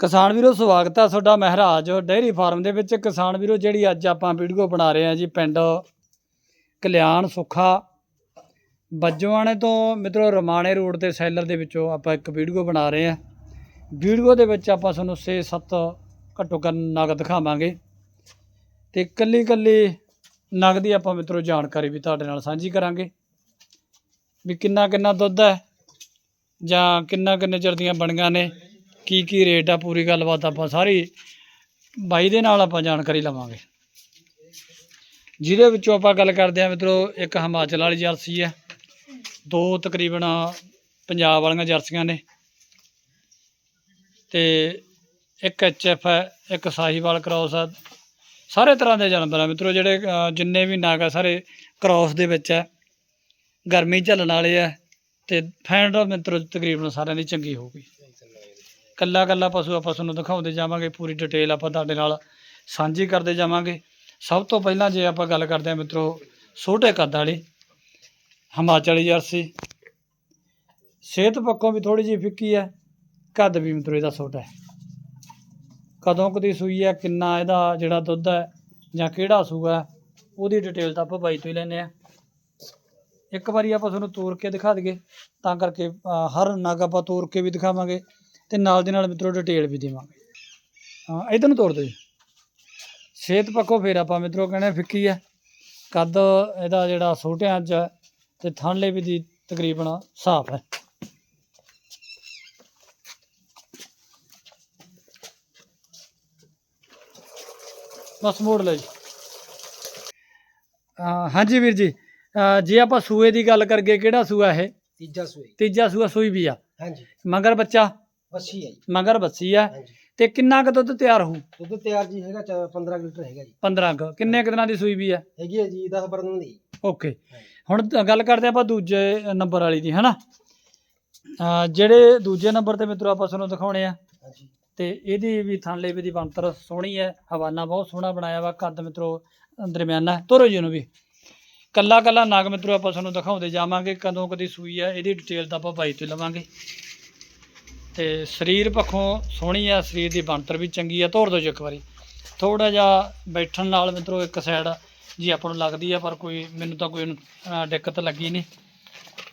ਕਿਸਾਨ ਵੀਰੋ, ਸਵਾਗਤ ਹੈ ਤੁਹਾਡਾ ਮਹਿਰਾਜ ਡੇਅਰੀ ਫਾਰਮ ਦੇ ਵਿੱਚ। ਕਿਸਾਨ ਵੀਰੋ, ਜਿਹੜੀ ਅੱਜ ਆਪਾਂ ਵੀਡੀਓ ਬਣਾ ਰਹੇ ਹਾਂ ਜੀ, ਪਿੰਡ ਕਲਿਆਣ ਸੁੱਖਾ, ਬੱਜਵਾਣੇ ਤੋਂ ਮਿੱਤਰੋ, ਰਮਾਣੇ ਰੋਡ ਤੇ ਸੈਲਰ ਦੇ ਵਿੱਚੋਂ ਆਪਾਂ ਇੱਕ ਵੀਡੀਓ ਬਣਾ ਰਹੇ ਹਾਂ। ਵੀਡੀਓ ਦੇ ਵਿੱਚ ਆਪਾਂ ਤੁਹਾਨੂੰ 6-7 ਘੱਟੋ ਘੱਟ ਨਗ ਦਿਖਾਵਾਂਗੇ ਤੇ ਕੱਲੀ ਕੱਲੀ ਨਗ ਦੀ ਆਪਾਂ ਮਿੱਤਰੋ ਜਾਣਕਾਰੀ ਵੀ ਤੁਹਾਡੇ ਨਾਲ ਸਾਂਝੀ ਕਰਾਂਗੇ ਵੀ ਕਿੰਨਾ ਕਿੰਨਾ ਦੁੱਧ ਹੈ ਜਾਂ ਕਿੰਨਾ ਕਿੰਨੇ ਚਿਰ ਦੀਆਂ ਬਣੀਆਂ ਨੇ। ਕੀ ਕੀ ਰੇਟ ਆ, ਪੂਰੀ ਗੱਲਬਾਤ ਆਪਾਂ ਸਾਰੀ ਬਾਈ ਦੇ ਨਾਲ ਆਪਾਂ ਜਾਣਕਾਰੀ ਲਵਾਂਗੇ। ਜਿਹਦੇ ਵਿੱਚੋਂ ਆਪਾਂ ਗੱਲ ਕਰਦੇ ਹਾਂ ਮਿੱਤਰੋ, ਇੱਕ ਹਿਮਾਚਲ ਵਾਲੀ ਜਰਸੀ ਹੈ। ਦੋ ਤਕਰੀਬਨ ਪੰਜਾਬ ਵਾਲੀਆਂ ਜਰਸੀਆਂ ਨੇ। ਤੇ ਇੱਕ ਐਚਐਫ ਹੈ, ਇੱਕ ਸਾਹੀਵਾਲ ਕ੍ਰਾਸ ਹੈ। ਸਾਰੇ ਤਰ੍ਹਾਂ ਦੇ ਜਾਨਵਰ ਆ ਮਿੱਤਰੋ, ਜਿਹੜੇ ਜਿੰਨੇ ਵੀ ਨਾਗ ਆ, ਸਾਰੇ ਕ੍ਰਾਸ ਦੇ ਵਿੱਚ ਹੈ। ਗਰਮੀ ਝੱਲਣ ਵਾਲੇ ਆ ਤੇ ਫੈਂਡ ਮਿੱਤਰੋ, ਤਕਰੀਬਨ ਸਾਰਿਆਂ ਦੀ ਚੰਗੀ ਹੋਊਗੀ। ਕੱਲਾ ਕੱਲਾ ਪਸ਼ੂ ਆਪਾਂ ਤੁਹਾਨੂੰ ਦਿਖਾਉਂਦੇ ਜਾਵਾਂਗੇ, ਪੂਰੀ ਡਿਟੇਲ ਆਪਾਂ ਤੁਹਾਡੇ ਨਾਲ ਸਾਂਝੀ ਕਰਦੇ ਜਾਵਾਂਗੇ। ਸਭ ਤੋਂ ਪਹਿਲਾਂ ਜੇ ਆਪਾਂ ਗੱਲ ਕਰਦੇ ਹਾਂ ਮਿੱਤਰੋ, ਛੋਟੇ ਕੱਦ ਵਾਲੀ, ਹਿਮਾਚਲੀ ਜਰਸੀ। ਸਿਹਤ ਪੱਖੋਂ ਵੀ ਥੋੜੀ ਜਿਹੀ ਫਿੱਕੀ ਹੈ, ਕੱਦ ਵੀ ਮਿੱਤਰੋ ਇਹਦਾ ਛੋਟਾ ਹੈ। ਕਦੋਂ ਕਦੀ ਸੂਈ ਹੈ, ਕਿੰਨਾ ਇਹਦਾ ਜਿਹੜਾ ਦੁੱਧ ਹੈ, ਜਾਂ ਕਿਹੜਾ ਸੂਆ ਉਹਦੀ ਡਿਟੇਲ ਤਾਂ ਆਪਾਂ ਬਾਈ ਤੋਂ ਹੀ ਲੈਂਦੇ ਆ ਇੱਕ ਵਾਰੀ ਆਪਾਂ ਤੁਹਾਨੂੰ ਤੋੜ ਕੇ ਦਿਖਾ ਦਈਏ, ਤਾਂ ਕਰਕੇ ਹਰ ਨਗ ਆਪਾਂ ਤੋੜ ਕੇ ਵੀ ਦਿਖਾਵਾਂਗੇ। ਤੇ ਨਾਲ ਦੇ ਨਾਲ ਮਿੱਤਰੋ ਡਿਟੇਲ ਵੀ ਦੇਵਾਂਗੇ। ਹਾਂ ਇਧਰ ਨੂੰ ਤੋੜ ਦਿਓ ਜੀ। ਸਿਹਤ ਪੱਖੋਂ ਫਿਰ ਆਪਾਂ ਮਿੱਤਰੋ ਕਹਿੰਦੇ ਫਿੱਕੀ ਹੈ ਕੱਦ ਇਹਦਾ ਜਿਹੜਾ ਛੋਟਿਆਂ 'ਚ ਤੇ ਥਣਲੇ ਵੀ ਦੀ ਤਕਰੀਬਨ ਸਾਫ਼ ਹੈ। ਬਸ ਮੋੜ ਲਓ ਜੀ। ਹਾਂਜੀ ਵੀਰ ਜੀ। ਜੇ ਆਪਾਂ ਸੂਏ ਦੀ ਗੱਲ ਕਰਗੇ ਕਿਹੜਾ ਸੂਆ ਇਹ? ਤੀਜਾ ਸੂਈ ਤੀਜਾ ਸੂਆ ਸੂਈ ਵੀ ਆ। ਹਾਂਜੀ। ਮਗਰ ਬੱਚਾ? ਵੱਛੀ ਹੈ ਜੀ। ਮਗਰ ਬੱਸੀ ਆ। ਹਾਂਜੀ। ਤੇ ਕਿੰਨਾ ਕੁ ਦੁੱਧ ਤਿਆਰ ਹੋਊ ਦੁੱਧ ਤਿਆਰ ਜੀ ਹੈਗਾ ਚ- 15 ਲੀਟਰ ਹੈਗਾ ਜੀ। 15 ਕੁ। ਕਿੰਨੇ ਕੁ ਦਿਨਾਂ ਦੀ ਸੂਈ ਵੀ ਆ? ਹੈਗੀ ਹੈ ਜੀ 10 ਬਰਨ ਦੀ। ਓਕੇ। ਹੁਣ ਤਾਂ ਗੱਲ ਕਰਦੇ ਆਪਾਂ ਦੂਜੇ ਨੰਬਰ ਵਾਲੀ ਦੀ ਹਨਾ? ਅਹ ਜਿਹੜੇ ਦੂਜੇ ਨੰਬਰ ਤੇ ਮਿੱਤਰੋ ਆਪਾਂ ਤੁਹਾਨੂੰ ਦਿਖਾਉਣੇ ਆ। ਹਾਂਜੀ। ਤੇ ਇਹਦੀ ਵੀ ਥਣਲੇ ਵੀ ਦੀ ਬਣਤਰ ਸੋਹਣੀ ਹੈ ਹਵਾਨਾ ਬਹੁਤ ਸੋਹਣਾ ਬਣਾਇਆ ਵਾ ਕੱਦ ਮਿੱਤਰੋ ਦਰਮਿਆਨਾ। ਹੈ। ਤੋਰੋ ਜੀ ਉਹਨੂੰ ਵੀ। ਕੱਲਾ ਕੱਲਾ ਨਾਗ ਮਿੱਤਰੋ ਆਪਾਂ ਤੁਹਾਨੂੰ ਦਿਖਾਉਂਦੇ ਜਾਵਾਂਗੇ ਕਦੋਂ ਕਦੀ ਸੂਈ ਹੈ ਇਹਦੀ ਡਿਟੇਲ ਤਾਂ ਆਪਾਂ ਬਾਈ ਤੋਂ ਲਵਾਂਗੇ। ਤੇ ਸਰੀਰ ਪੱਖੋਂ ਸੋਹਣੀ ਆ, ਸਰੀਰ ਦੀ ਬਣਤਰ ਵੀ ਚੰਗੀ ਆ, ਤੋੜ ਦਿਓ ਜੀ ਇੱਕ ਵਾਰੀ। ਥੋੜਾ ਜਿਹਾ ਬੈਠਣ ਨਾਲ ਮਿੱਤਰੋ ਇੱਕ ਸਾਈਡ ਜੀ ਆਪਾਂ ਨੂੰ ਲੱਗਦੀ ਹੈ ਪਰ ਕੋਈ ਮੈਨੂੰ ਤਾਂ ਕੋਈ ਦਿੱਕਤ ਲੱਗੀ ਨਹੀਂ।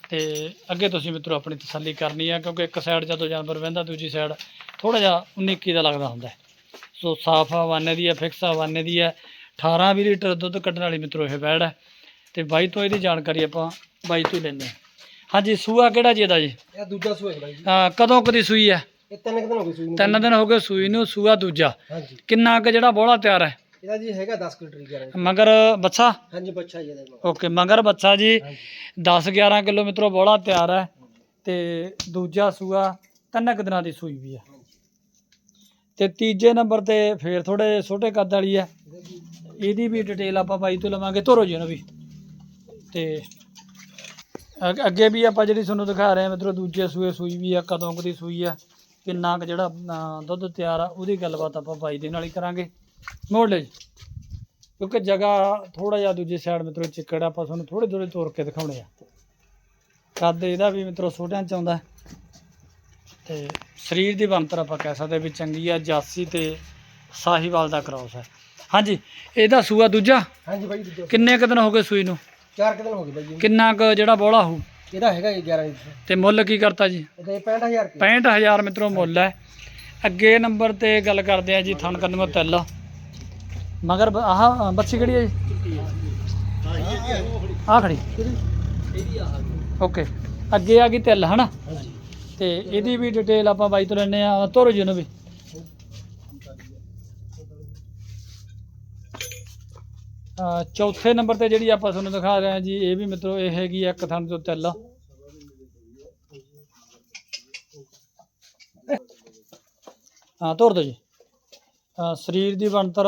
ਤੇ ਅੱਗੇ ਤੁਸੀਂ ਮਿੱਤਰੋ ਆਪਣੀ ਤਸੱਲੀ ਕਰਨੀ ਆ, ਕਿਉਂਕਿ ਇੱਕ ਸਾਈਡ ਜਦੋਂ ਜਾਨਵਰ ਵਹਿੰਦਾ, ਦੂਜੀ ਸਾਈਡ ਥੋੜਾ ਜਿਹਾ 19 ਦਾ ਲੱਗਦਾ ਹੁੰਦਾ ਸੋ ਸਾਫ਼ ਹਵਾਨੇ ਦੀ ਹੈ ਫਿਕਸ ਹਵਾਨੇ ਦੀ ਹੈ 18 20 ਲੀਟਰ ਦੁੱਧ ਕੱਢਣ ਵਾਲੀ ਮਿੱਤਰੋ ਇਹ ਬੈੜ ਹੈ। ਤੇ ਬਾਈ ਤੋਂ ਇਹਦੀ ਜਾਣਕਾਰੀ ਆਪਾਂ ਬਾਈ ਤੋਂ ਹੀ ਲੈਂਦੇ ਹਾਂ। ਹਾਂਜੀ ਸੂਆ ਕਿਹੜਾ ਜੀ ਇਹਦਾ ਜੀ? ਇਹ ਦੂਜਾ ਸੂਆ ਹੈ ਬਾਈ ਜੀ। ਅਹ ਕਦੋਂ ਕਦੀ ਸੂਈ ਹੈ? ਇਹ ਤਿੰਨ ਕੁ ਦਿਨ ਹੋ ਗਏ ਸੂਈ ਨੂੰ। ਤਿੰਨ ਦਿਨ ਹੋ ਗਏ ਸੂਈ ਨੂੰ ਸੂਆ ਦੂਜਾ। ਹਾਂਜੀ। ਕਿੰਨਾ ਕੁ ਜਿਹੜਾ ਬੋਲਾ ਤਿਆਰ ਹੈ? ਇਹਦਾ ਜੀ ਹੈਗਾ 10 ਲੀਟਰ ਹੀ ਗਾਰੰਟੀ। ਮਗਰ ਬੱਚਾ? ਹਾਂਜੀ ਬੱਚਾ ਜੀ ਇਹਦਾ ਓਕੇ ਮਗਰ ਬੱਚਾ ਜੀ। ਹਾਂਜੀ। 10 11 ਕਿਲੋ ਮਿੱਤਰੋ ਬੋਲਾ ਤਿਆਰ ਹੈ ਤੇ ਦੂਜਾ ਸੂਆ ਤਿੰਨ ਕੁ ਦਿਨਾਂ ਦੀ ਸੂਈ ਵੀ ਹੈ। ਤੇ ਤੀਜੇ ਨੰਬਰ ਤੇ ਫੇਰ ਥੋੜੇ ਛੋਟੇ ਕੱਦ ਵਾਲੀ ਹੈ। ਇਹਦਾ ਜੀ। ਇਹਦੀ ਵੀ ਡਿਟੇਲ ਆਪਾਂ ਬਾਈ ਤੋਂ ਲਵਾਂਗੇ ਤੋਰੋ ਜੀ ਉਹਨੂੰ ਵੀ। ਤੇ ਅੱਗ- ਅੱਗੇ ਵੀ ਆਪਾਂ ਜਿਹੜੀ ਤੁਹਾਨੂੰ ਦਿਖਾ ਰਹੇ ਹਾਂ ਮਿੱਤਰੋ ਦੂਜੇ ਸੂਏ ਸੂਈ ਵੀ ਆ ਕਦੋਂ ਕੁ ਦੀ ਸੂਈ ਆ ਕਿੰਨਾ ਕੁ ਜਿਹੜਾ ਦੁੱਧ ਤਿਆਰ ਆ ਉਹਦੀ ਗੱਲਬਾਤ ਆਪਾਂ ਬਾਈ ਦੇ ਨਾਲ ਹੀ ਕਰਾਂਗੇ। ਮੋੜ ਲੈ ਜੀ। ਕਿਉਂਕਿ ਜਗ੍ਹਾ ਥੋੜਾ ਜਿਹਾ ਦੂਜੀ ਸਾਈਡ ਮਿੱਤਰੋ ਚਿੱਕੜ ਆ, ਆਪਾਂ ਤੁਹਾਨੂੰ ਥੋੜੇ ਥੋੜੇ ਤੋਰ ਕੇ ਦਿਖਾਉਣੇ ਆ। ਕੱਦ ਇਹਦਾ ਵੀ ਮਿੱਤਰੋ ਛੋਟਿਆਂ ਚ ਆਉਂਦਾ। ਤੇ ਸਰੀਰ ਦੀ ਬਣਤਰ ਆਪਾਂ ਕਹਿ ਸਕਦੇ ਵੀ ਚੰਗੀ ਆ ਜਾਸੀ ਤੇ ਸਾਹੀਵਾਲ ਦਾ ਕ੍ਰਾਸ ਹੈ ਹਾਂਜੀ ਇਹਦਾ ਸੂਆ ਦੂਜਾ? ਹਾਂਜੀ ਬਾਈ ਦੂਜਾ। ਕਿੰਨੇ ਕੁ ਦਿਨ ਹੋ ਗਏ ਸੂਈ ਨੂੰ? ਚਾਰ ਕੁ ਦਿਨ ਹੋ ਗਏ ਬਾਈ ਜੀ। ਕਿੰਨਾ ਕੁ ਜਿਹੜਾ ਬੋਲਾ ਹੋਊ? ਇਹਦਾ ਹੈਗਾ ਜੀ 11 ਲੀਟਰ ਤੇ ਮੁੱਲ ਕੀ ਕਰਤਾ ਜੀ? ਇਹਦਾ ਇਹ 65000 ਰੁਪਏ। 65000 ਮਿੱਤਰੋ ਮੁੱਲ ਹੈ। ਅੱਗੇ ਨੰਬਰ ਤੇ ਗੱਲ ਕਰਦੇ ਆ ਜੀ ਥਣ ਕੰਨੂ ਤਿੱਲ। ਮਗਰ ਬ- ਆਹ ਬੱਚੀ ਕਿਹੜੀ ਹੈ ਜੀ? ਆਹ ਖੜੀ। ਓਕੇ। ਅੱਗੇ ਆ ਗਈ ਤਿੱਲ ਹਨਾ? ਤੇ ਇਹਦੀ ਵੀ ਡਿਟੇਲ ਆਪਾਂ ਬਾਈ ਤੋਂ ਲੈਣੇ ਆ ਤੋਰੋ ਜੀ ਉਹਨੂੰ ਵੀ। ਚੌਥੇ ਨੰਬਰ ਤੇ ਜਿਹੜੀ ਆਪਾਂ ਤੁਹਾਨੂੰ ਦਿਖਾ ਰਹੇ ਹਾਂ ਜੀ ਇਹ ਵੀ ਮਿੱਤਰੋ ਇਹ ਹੈਗੀ ਆ ਇੱਕ ਥਣ ਤੋਂ ਤਿੱਲ। ਹਾਂ ਤੋਰ ਦਿਓ ਜੀ। ਸਰੀਰ ਦੀ ਬਣਤਰ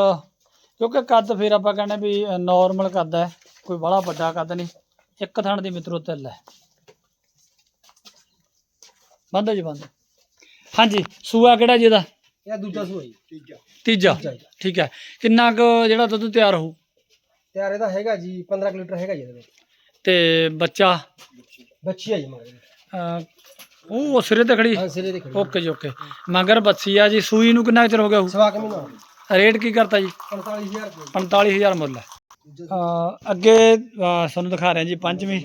ਕਿਉਂਕਿ ਕੱਦ ਫਿਰ ਆਪਾਂ ਕਹਿੰਦੇ ਵੀ ਨਾਰਮਲ ਕੱਦ ਹੈ ਕੋਈ ਬੜਾ ਵੱਡਾ ਕੱਦ ਨਹੀਂ ਇੱਕ ਥਣ ਦੀ ਮਿੱਤਰੋ ਤਿੱਲ ਹੈ। ਬੰਦ ਜੀ ਬੰਦ। ਹਾਂਜੀ ਸੂਆ ਕਿਹੜਾ ਜੀ ਇਹਦਾ? ਇਹ ਦੂਜਾ ਸੂਆ ਜੀ। ਤੀਜਾ। ਤੀਜਾ। ਠੀਕ ਹੈ। ਕਿੰਨਾ ਕੁ ਜਿਹੜਾ ਦੁੱਧ ਤਿਆਰ ਹੋਊ? ਤਿਆਰ ਇਹਦਾ ਹੈਗਾ ਜੀ 15 ਕੁ ਲੀਟਰ ਹੈਗਾ ਜੀ ਇਹਦੇ ਵਿੱਚ। ਤੇ ਬੱਚਾ? ਬੱਚੀ ਜੀ ਮਗਰ ਅਹ, ਉਹ ਸਿਰੇ ਤੇ ਖੜੀ? ਹਾਂ ਸਿਰੇ ਦੇ ਖੜੀ। ਓਕੇ ਜੀ ਓਕੇ। ਮਗਰ ਬੱਸੀ ਆ ਜੀ ਸੂਈ ਨੂੰ ਕਿੰਨਾ ਕੁ ਚਿਰ ਹੋ ਗਿਆ ਸਵਾ ਕੇ ਮਹੀਨਾ। ਰੇਟ ਕੀ ਕਰਤਾ ਜੀ? 45000 ਰੁਪਏ। 45000 ਮੁੱਲ ਹੈ। ਅਹ ਅੱਗੇ ਅਹ ਤੁਹਾਨੂੰ ਦਿਖਾ ਰਿਹਾ ਜੀ ਪੰਜਵੀਂ।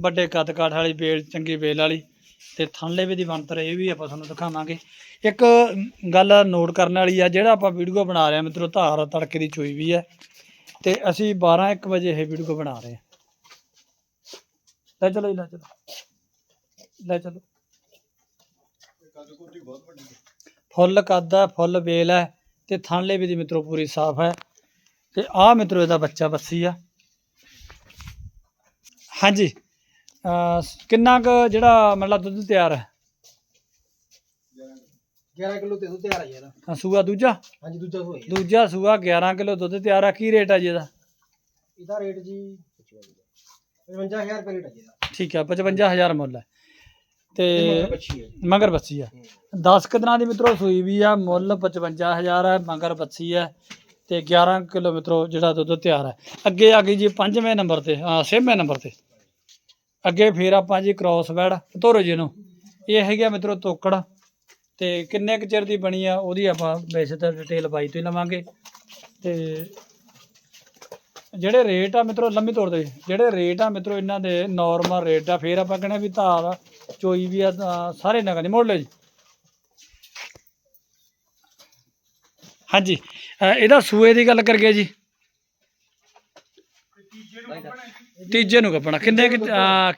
ਵੱਡੇ ਕੱਦ ਕਾਠ ਵਾਲੀ ਬੇਲ ਚੰਗੀ ਬੇਲ ਵਾਲੀ। ਤੇ ਥਣਲੇ ਵੀ ਦੀ ਬਣਤਰ ਇਹ ਵੀ ਆਪਾਂ ਤੁਹਾਨੂੰ ਦਿਖਾਵਾਂਗੇ। ਇੱਕ ਗੱਲ ਨੋਟ ਕਰਨ ਵਾਲੀ ਆ ਜਿਹੜਾ ਆਪਾਂ ਵੀਡੀਓ ਬਣਾ ਰਹੇ ਹਾਂ ਮਿੱਤਰੋ ਧਾਰ ਤੜਕੇ ਦੀ ਚੋਈ ਵੀ ਹੈ। ਤੇ ਅਸੀਂ 12 1 ਵਜੇ ਇਹ ਵੀਡੀਓ ਬਣਾ ਰਹੇ ਹਾਂ। ਲੈ ਚਲੋ ਜੀ, ਲੈ ਚਲੋ। ਲੈ ਚਲੋ। ਫੁੱਲ ਕੱਦ ਹੈ ਫੁੱਲ ਵੇਲ ਹੈ ਤੇ ਥਣਲੇ ਵੀ ਦੀ ਮਿੱਤਰੋ ਪੂਰੀ ਸਾਫ਼ ਹੈ। ਤੇ ਆਹ ਮਿੱਤਰੋ ਇਹਦਾ ਬੱਚਾ ਬੱਸੀ ਆ। ਹਾਂਜੀ ਅਹ ਕਿੰਨਾ ਕੁ ਜਿਹੜਾ ਮਤਲਬ ਦੁੱਧ ਤਿਆਰ ਹੈ? 11 ਕਿਲੋ ਤੇ ਦੁੱਧ ਤਿਆਰ ਆ ਸੂਆ ਦੂਜਾ? ਹਾਂਜੀ ਦੂਜਾ ਸੂਆ ਜੀ ਦੂਜਾ ਸੂਆ 11 ਕਿਲੋ ਦੁੱਧ ਤਿਆਰ ਆ ਕੀ ਰੇਟ ਆ ਜੀ ਇਹਦਾ? ਇਹਦਾ ਰੇਟ ਜੀ 55000 ਰੁਪਏ ਰੇਟ ਹੈ ਜੀ ਇਹਦਾ। ਠੀਕ ਆ 55000 ਮੁੱਲ ਹੈ ਤੇ ਮਗਰ ਬੱਚੀ ਹੈ ਮਗਰ ਆ। 10 ਕੁ ਦਿਨਾਂ ਦੀ ਮਿੱਤਰੋ ਸੂਈ ਵੀ ਆ ਮੁੱਲ 55000 ਹੈ ਮਗਰ ਬੱਸੀ ਹੈ ਤੇ 11 ਕਿਲੋ ਮਿੱਤਰੋ ਜਿਹੜਾ ਦੁੱਧ ਤਿਆਰ ਹੈ ਅੱਗੇ ਆ ਗਈ ਜੀ ਪੰਜਵੇਂ ਨੰਬਰ ਤੇ ਹਾਂ ਛੇਵੇਂ ਨੰਬਰ ਤੇ। ਅੱਗੇ ਫੇਰ ਆਪਾਂ ਜੀ ਕ੍ਰਾਸ ਬੈਡ ਧੋਰੋ ਜੀ ਨੂੰ ਇਹ ਹੈਗਾ ਮਿੱਤਰੋ ਤੋਕੜ। ਤੇ ਕਿੰਨੇ ਕੁ ਚਿਰ ਦੀ ਬਣੀ ਆ ਉਹਦੀ ਆਪਾਂ ਵੈਸੇ ਤਾਂ ਡਿਟੇਲ ਬਾਈ ਤੋਂ ਹੀ ਲਵਾਂਗੇ। ਤੇ ਜਿਹੜੇ ਰੇਟ ਆ ਮਿੱਤਰੋ ਲੰਮੀ ਤੋੜ ਦੇ ਜਿਹੜੇ ਰੇਟ ਆ ਮਿੱਤਰੋ ਇਹਨਾਂ ਦੇ ਨਾਰਮਲ ਰੇਟ ਆ। ਫੇਰ ਆਪਾਂ ਕਹਿੰਦੇ ਵੀ ਧਾਰ ਚੋਈ ਵੀ ਆ ਸਾਰੇ ਨਗਾਂ ਦੀ ਮੋੜ ਲਓ ਜੀ। ਹਾਂਜੀ ਇਹਦਾ ਸੂਏ ਦੀ ਗੱਲ ਕਰੀਏ ਜੀ। ਤੀਜੇ ਨੂੰ ਗੱਬਣਾ ਕਿੰਨੇ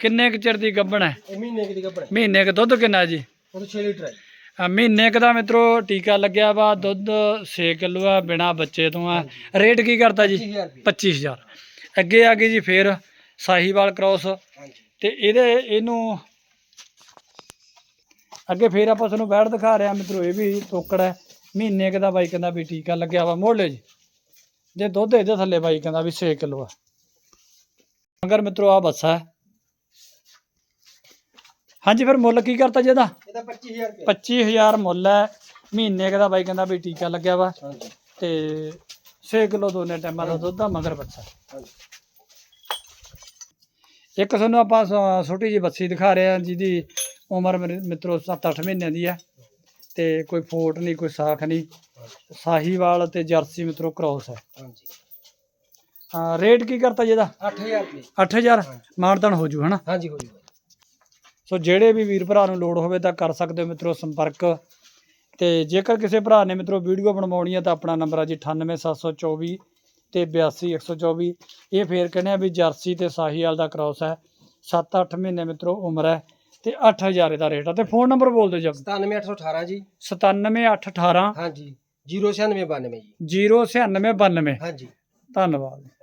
ਕਿੰਨੇ ਕੁ ਚਿਰ ਦੀ ਗੱਬਣ ਹੈ ਮਹੀਨੇ ਦੀ ਕੱਪੜਾ ਮਹੀਨੇ ਕ ਦੁੱਧ ਕਿੰਨਾ ਜੀ? ਉਹ 6 ਲੀਟਰ ਹੈ। ਮਹੀਨੇ ਕ ਦਾ ਮਿੱਤਰੋ ਟੀਕਾ ਲੱਗਿਆ ਵਾ ਦੁੱਧ 6 ਕਿਲੋ ਆ ਬਿਨਾ ਬੱਚੇ ਤੋਂ ਆ। ਰੇਟ ਕੀ ਕਰਤਾ ਜੀ? 25000 ਰੁਪਏ। 25000 ਅੱਗੇ ਆ ਗਈ ਜੀ ਫੇਰ ਸਾਹੀਵਾਲ ਕ੍ਰਾਸ ਤੇ ਇਹਦੇ ਇਹਨੂੰ ਅੱਗੇ ਫੇਰ ਆਪਾਂ ਤੁਹਾਨੂੰ ਬੈਠ ਦਿਖਾ ਰਿਹਾ ਮਿੱਤਰੋ ਇਹ ਵੀ ਤੋਕੜ ਹੈ। ਮਹੀਨੇ ਕੁ ਦਾ ਬਾਈ ਕਹਿੰਦਾ ਵੀ ਟੀਕਾ ਲੱਗਿਆ ਵਾ ਮੋੜ ਜੀ। ਜੇ ਦੁੱਧ ਇਹਦੇ ਥੱਲੇ ਬਾਈ ਕਹਿੰਦਾ ਵੀ 6 ਕਿਲੋ ਆ। ਮਗਰ ਮਿੱਤਰੋ ਆ ਬੱਸਾ ਹਾਂਜੀ ਫਿਰ ਮੁੱਲ ਕੀ ਕਰਤਾ ਜੀ ਇਹਦਾ? ਇਹਦਾ 25000 ਰੁਪਏ। 25000 ਮੁੱਲ ਹੈ। ਮਹੀਨੇ ਕੁ ਦਾ ਬਾਈ ਕਹਿੰਦਾ ਵੀ ਟੀਕਾ ਲੱਗਿਆ ਵਾ। ਹਾਂਜੀ। ਤੇ 6 ਕਿਲੋ ਦੋਨੇ ਟਾਈਮਾਂ ਦਾ ਦੁੱਧ ਆ ਮਗਰ ਬੱਚਾ। ਹਾਂਜੀ। ਇੱਕ ਤੁਹਾਨੂੰ ਆਪਾਂ ਛੋਟੀ ਜਿਹੀ ਬੱਸੀ ਦਿਖਾ ਰਹੇ ਹਾਂ ਜਿਹਦੀ ਉਮਰ ਮੇਰੇ ਮਿੱਤਰੋ 7-8 ਮਹੀਨਿਆਂ ਦੀ ਹੈ। ਤੇ ਕੋਈ ਫੋਟ ਨਹੀਂ ਕੋਈ ਸਾਖ ਨਹੀਂ। ਸਾਹੀਵਾਲ ਤੇ ਜਰਸੀ ਮਿੱਤਰੋ ਕ੍ਰੋਸ ਹੈ। ਹਾਂਜੀ। ਹਾਂ, ਰੇਟ ਕੀ ਕਰਤਾ ਜੀ ਇਹਦਾ? 8000 ਰੁਪਏ। 8000 ਮਾਨਤਨ ਹੋ ਜੂ ਹਨਾ? ਹਾਂਜੀ ਹੋ ਜੂਗਾ ਸੋ ਜਿਹੜੇ ਵੀ ਵੀਰ ਭਰਾ ਨੂੰ ਲੋੜ ਹੋਵੇ ਤਾਂ ਕਰ ਸਕਦੇ ਹੋ ਮਿੱਤਰੋ ਸੰਪਰਕ। ਤੇ ਜੇਕਰ ਕਿਸੇ ਭਰਾ ਨੇ ਮਿੱਤਰੋ ਵੀਡੀਓ ਬਣਵਾਉਣੀ ਹੈ ਤਾਂ ਆਪਣਾ ਨੰਬਰ ਹੈ ਜੀ 98724 ਤੇ 82124 ਇਹ ਫੇਰ ਕਹਿੰਦੇ ਆ ਵੀ ਜਰਸੀ ਤੇ ਸਾਹੀਵਾਲ ਦਾ ਕ੍ਰੋਸ ਹੈ। 7-8 ਮਹੀਨੇ ਮਿੱਤਰੋ ਉਮਰ ਹੈ ਤੇ 8000 ਦਾ ਰੇਟ ਆ। ਤੇ ਫੋਨ ਨੰਬਰ ਬੋਲ ਦਿਓ ਜੀ। 97818 ਜੀ 97818 ਹਾਂਜੀ। 09692 ਜੀ। 09692 ਹਾਂਜੀ। ਧੰਨਵਾਦ।